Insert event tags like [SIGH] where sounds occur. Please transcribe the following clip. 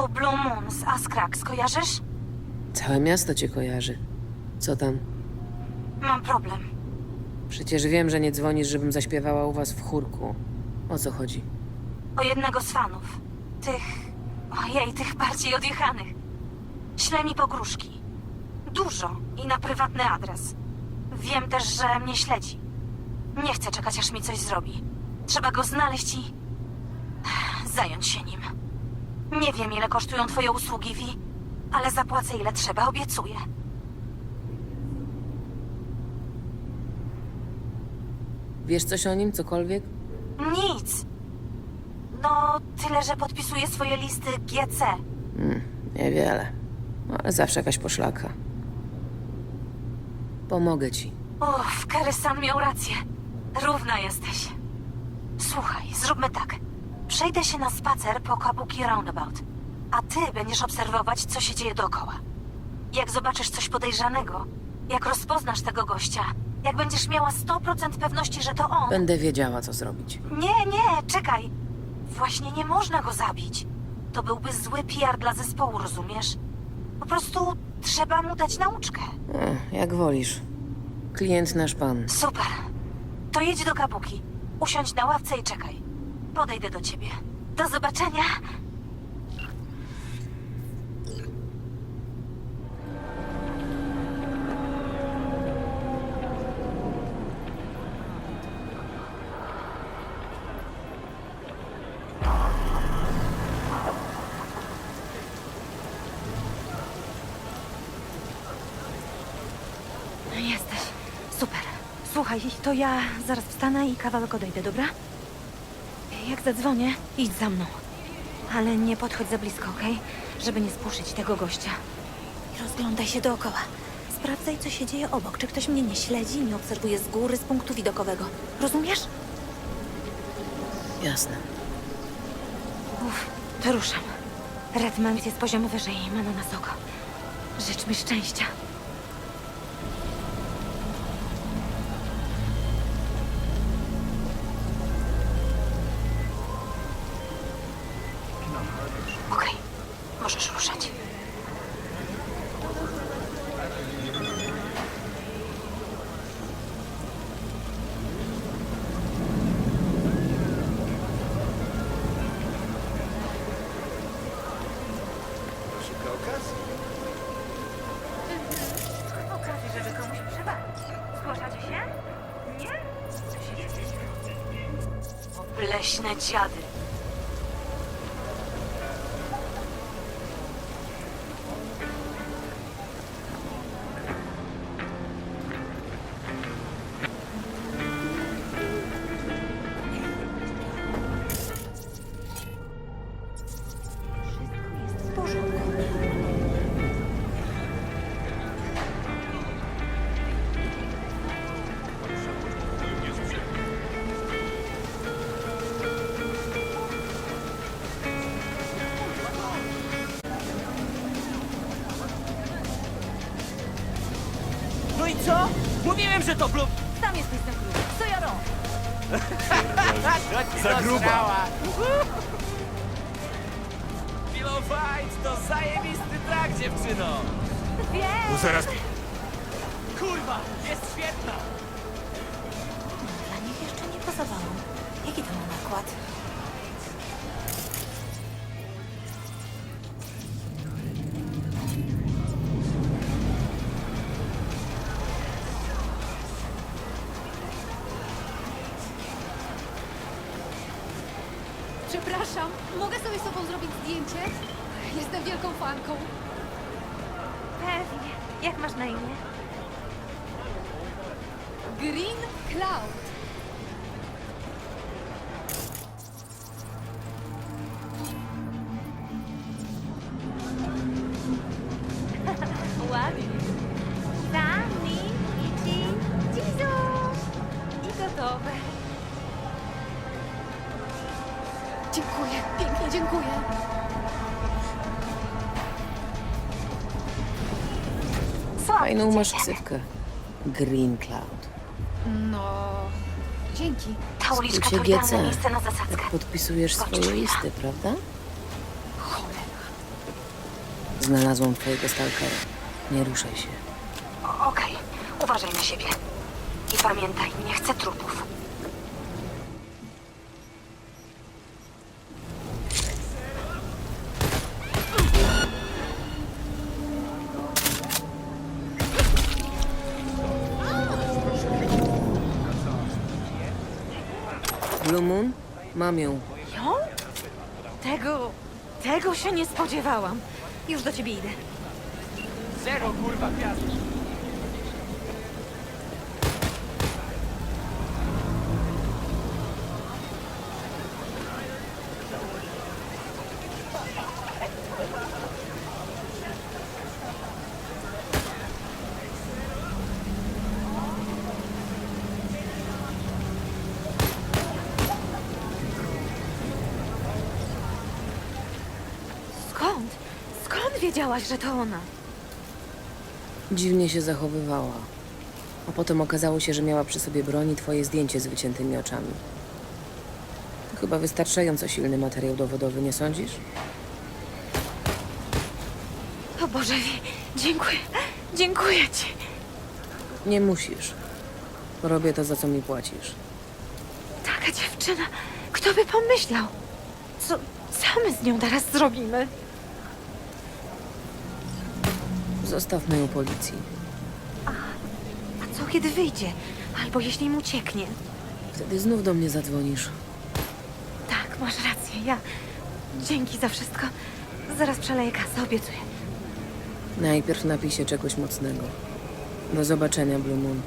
To Blue Moon z Askrax, kojarzysz? Całe miasto cię kojarzy. Co tam? Mam problem. Przecież wiem, że nie dzwonisz, żebym zaśpiewała u was w chórku. O co chodzi? O jednego z fanów. Tych... Ojej, tych bardziej odjechanych. Śle mi pogróżki. Dużo i na prywatny adres. Wiem też, że mnie śledzi. Nie chcę czekać, aż mi coś zrobi. Trzeba go znaleźć i... zająć się nim. Nie wiem, ile kosztują twoje usługi, Vi, ale zapłacę ile trzeba, obiecuję. Wiesz coś o nim, cokolwiek? Nic. No, tyle, że podpisuję swoje listy GC. Niewiele. Ale zawsze jakaś poszlaka. Pomogę ci. Uff, Kerysan miał rację. Równa jesteś. Słuchaj, zróbmy tak. Przejdę się na spacer po Kabuki Roundabout, a ty będziesz obserwować, co się dzieje dookoła. Jak zobaczysz coś podejrzanego, jak rozpoznasz tego gościa, jak będziesz miała 100% pewności, że to on... Będę wiedziała, co zrobić. Nie, nie, czekaj. Właśnie nie można go zabić. To byłby zły PR dla zespołu, rozumiesz? Po prostu trzeba mu dać nauczkę. E, jak wolisz. Klient nasz pan. Super. To jedź do kabuki. Usiądź na ławce i czekaj. Podejdę do ciebie. Do zobaczenia. Jesteś. Super. Słuchaj, to ja zaraz wstanę i kawałek odejdę, dobra? Jak zadzwonię, idź za mną. Ale nie podchodź za blisko, okej? Żeby nie spuszyć tego gościa. I rozglądaj się dookoła. Sprawdzaj, co się dzieje obok. Czy ktoś mnie nie śledzi, nie obserwuje z góry, z punktu widokowego. Rozumiesz? Jasne. Uff, to ruszam. Redmond jest poziom wyżej i ma na nas oko. Życz mi szczęścia. Możesz ruszać. Szuka okazji. Okazji, żeby komuś przewalić. Zgłaszacie się? Nie? Co się dzieje? Obleśne dziady. Mówiłem, że to blub... Tam jest ten król. Co ja robię? [LAUGHS] Za gruba. [LAUGHS] Pillow Fight to zajebisty trak, dziewczyno! Wiem! No zaraz... Kurwa, jest świetna! Dla nich jeszcze nie pasowałam. Jaki to ma nakład? Przepraszam, mogę sobie z tobą zrobić zdjęcie? Jestem wielką fanką. Pewnie. Jak masz na imię? Green Cloud. Dziękuję, pięknie dziękuję. Fajną masz ksywkę. Green Cloud. No, dzięki. Ta uliczka to Skrócie idealne miejsce na zasadzkę. Tak podpisujesz swoje listy, prawda? Cholera. Znalazłam twojego stalkera. Nie ruszaj się. O- Okej, uważaj na siebie. I pamiętaj, nie chcę trupów. Blue Moon? Mam ją. Ją? Tego... tego się nie spodziewałam. Już do ciebie idę. Zero kurwa gwiazd. Wiedziałaś, że to ona? Dziwnie się zachowywała. A potem okazało się, że miała przy sobie broń i twoje zdjęcie z wyciętymi oczami. To chyba wystarczająco silny materiał dowodowy, nie sądzisz? O Boże, dziękuję. Dziękuję ci. Nie musisz. Robię to, za co mi płacisz. Taka dziewczyna. Kto by pomyślał? Co, co my z nią teraz zrobimy? Zostawmy ją policji. A co kiedy wyjdzie? Albo jeśli im ucieknie? Wtedy znów do mnie zadzwonisz. Tak, masz rację. Ja. Dzięki za wszystko. Zaraz przeleję kasę, obiecuję. Najpierw napij się czegoś mocnego. Do zobaczenia, Blue Moon.